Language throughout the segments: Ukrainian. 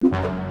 you.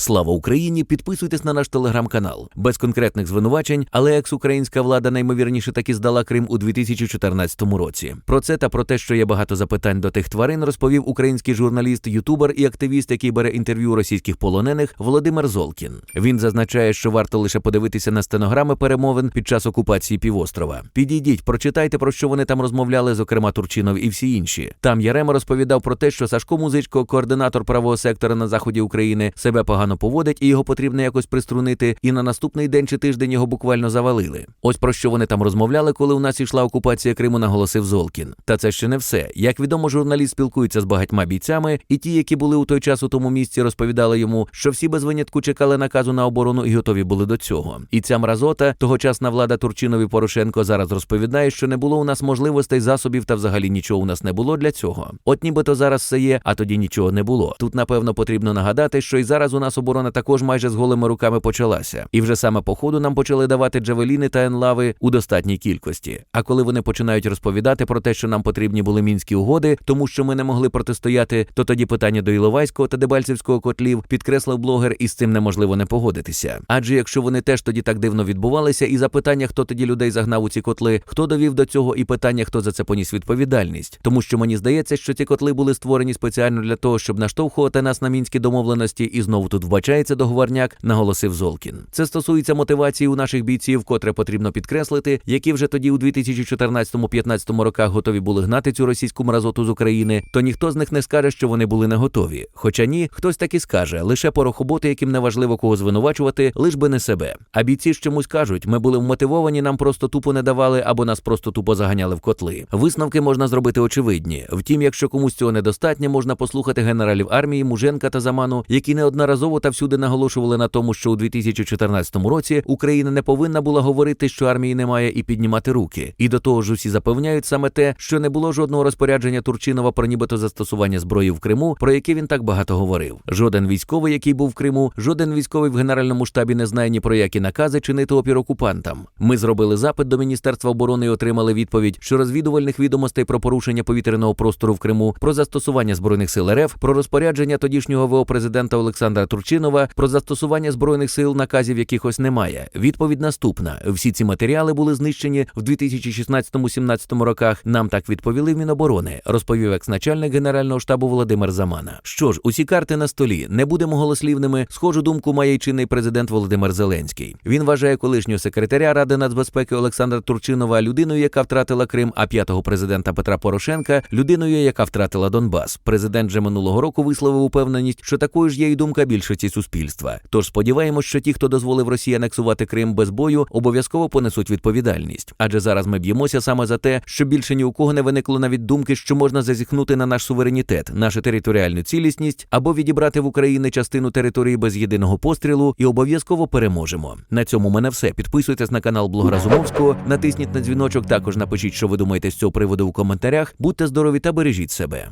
Слава Україні! Підписуйтесь на наш телеграм-канал. Без конкретних звинувачень, але екс-українська влада наймовірніше таки здала Крим у 2014 році. Про це та про те, що є багато запитань до тих тварин, розповів український журналіст, ютубер і активіст, який бере інтерв'ю російських полонених Володимир Золкін. Він зазначає, що варто лише подивитися на стенограми перемовин під час окупації півострова. Підійдіть, прочитайте про що вони там розмовляли, зокрема Турчинов і всі інші. Там Ярема розповідав про те, що Сашко Музичко, координатор правого сектора на заході України, себе погано поводить і його потрібно якось приструнити. І на наступний день чи тиждень його буквально завалили. Ось про що вони там розмовляли, коли у нас йшла окупація Криму, наголосив Золкін. Та це ще не все. Як відомо, журналіст спілкується з багатьма бійцями, і ті, які були у той час у тому місці, розповідали йому, що всі без винятку чекали наказу на оборону і готові були до цього. І ця мразота, тогочасна влада Турчинов і Порошенко, зараз розповідає, що не було у нас можливостей, засобів та взагалі нічого у нас не було для цього. От нібито зараз все є, а тоді нічого не було. Тут напевно потрібно нагадати, що і зараз у нас оборона також майже з голими руками почалася, і вже саме по ходу нам почали давати джавеліни та енлави у достатній кількості. А коли вони починають розповідати про те, що нам потрібні були мінські угоди, тому що ми не могли протистояти, то тоді питання до Іловайського та Дебальцевського котлів підкреслив блогер, і з цим неможливо не погодитися. Адже якщо вони теж тоді так дивно відбувалися, і запитання, хто тоді людей загнав у ці котли, хто довів до цього, і питання, хто за це поніс відповідальність, тому що мені здається, що ці котли були створені спеціально для того, щоб наштовхувати нас на мінські домовленості, і знову тут вбачається договорняк, наголосив Золкін. Це стосується мотивації у наших бійців, котре потрібно підкреслити, які вже тоді у 2014-15 роках готові були гнати цю російську мразоту з України, то ніхто з них не скаже, що вони були не готові. Хоча ні, хтось таки скаже, лише порохоботи, яким не важливо кого звинувачувати, лиш би не себе. А бійці ж чомусь кажуть, ми були вмотивовані, нам просто тупо не давали або нас просто тупо заганяли в котли. Висновки можна зробити очевидні. Втім, якщо комусь цього недостатньо, можна послухати генералів армії Муженка та Заману, які неодноразово та всюди наголошували на тому, що у 2014 році Україна не повинна була говорити, що армії немає, і піднімати руки. І до того ж, усі запевняють саме те, що не було жодного розпорядження Турчинова про нібито застосування зброї в Криму, про яке він так багато говорив. Жоден військовий, який був в Криму, жоден військовий в генеральному штабі не знає ні про які накази чинити опір окупантам. Ми зробили запит до Міністерства оборони і отримали відповідь, що розвідувальних відомостей про порушення повітряного простору в Криму, про застосування збройних сил РФ, про розпорядження тодішнього ВО президента Олександра Турчинова, про застосування збройних сил наказів якихось немає. Відповідь наступна: всі ці матеріали були знищені в 2016-17 роках. Нам так відповіли в Міноборони, розповів екс-начальник генерального штабу Володимир Замана. Що ж, усі карти на столі не будемо голослівними. Схожу думку має й чинний президент Володимир Зеленський. Він вважає колишнього секретаря Ради нацбезпеки Олександра Турчинова людиною, яка втратила Крим, а п'ятого президента Петра Порошенка людиною, яка втратила Донбас. Президент же минулого року висловив упевненість, що такою ж є й думка більшості суспільства. Тож сподіваємось, що ті, хто дозволив Росії анексувати Крим без бою, обов'язково понесуть відповідальність. Адже зараз ми б'ємося саме за те, що більше ні у кого не виникло навіть думки, що можна зазіхнути на наш суверенітет, нашу територіальну цілісність або відібрати в Україні частину території без єдиного пострілу і обов'язково переможемо. На цьому мене все. Підписуйтесь на канал Блогера Зумовського, натисніть на дзвіночок. Також напишіть, що ви думаєте з цього приводу у коментарях. Будьте здорові та бережіть себе.